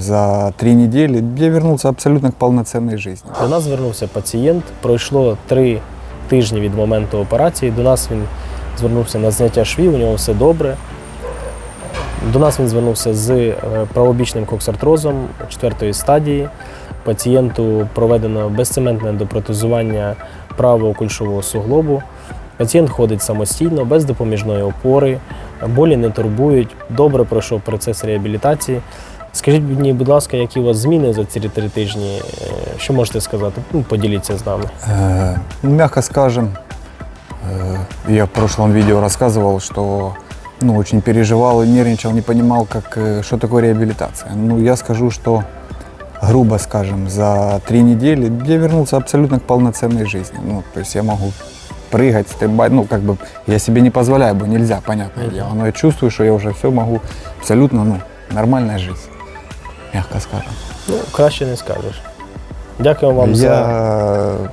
за три недели я вернулся абсолютно к полноценной жизни. До нас звернувся пацієнт. Пройшло три тижні від моменту операції. До нас він звернувся на зняття швів, у нього все добре. До нас він звернувся з е, правобічним коксартрозом четвертої стадії. Пацієнту проведено безцементне ендопротезування правого кульшового суглобу. Пацієнт ходить самостійно, без допоміжної опори, болі не турбують, добре пройшов процес реабілітації. Скажіть мені, будь ласка, які у вас зміни за ці три тижні? Е, Що можете сказати? Ну, поділіться з нами. Э, ну, мягко скажем, э, я в прошлом видео рассказывал, что ну, очень переживал и нервничал, не понимал, как, э, что такое реабилитация. Ну, я скажу, что, грубо скажем, за три недели я вернулся абсолютно к полноценной жизни. Ну, то есть я могу прыгать, стрибать, ну, как бы я себе не позволяю, бо нельзя, понятное Мгм. дело. Но я чувствую, что я уже все могу, абсолютно, ну, нормальная жизнь, мягко скажем. Ну, краще не скажеш. Дякую вам я за,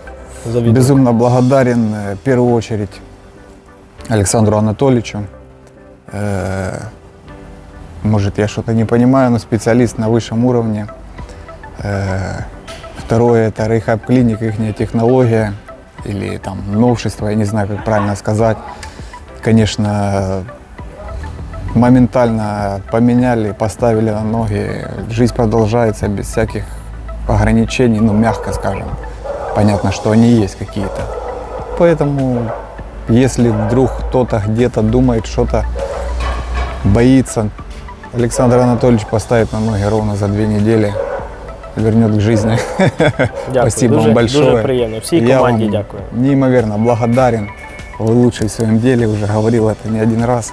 за відео. Безумно благодарен э, в первую очередь Александру Анатольевичу. Э, Может, я что-то не понимаю, но специалист на высшем уровне. Э, Второе – это Рейхаб Клиник, их технология или там новшество, я не знаю, как правильно сказать. Конечно, моментально поменяли, поставили на ноги. Жизнь продолжается без всяких ограничений, ну, мягко скажем понятно, что они есть какие-то. Поэтому, если вдруг кто-то где-то думает, что-то боится, Александр Анатольевич поставит на ноги ровно за две недели, вернет к жизни. Дякую. Спасибо дуже, вам большое. Дуже приємно. Всій Я команді вам дякую. Неимоверно благодарен. Вы лучший в своем деле, уже говорил это не один раз.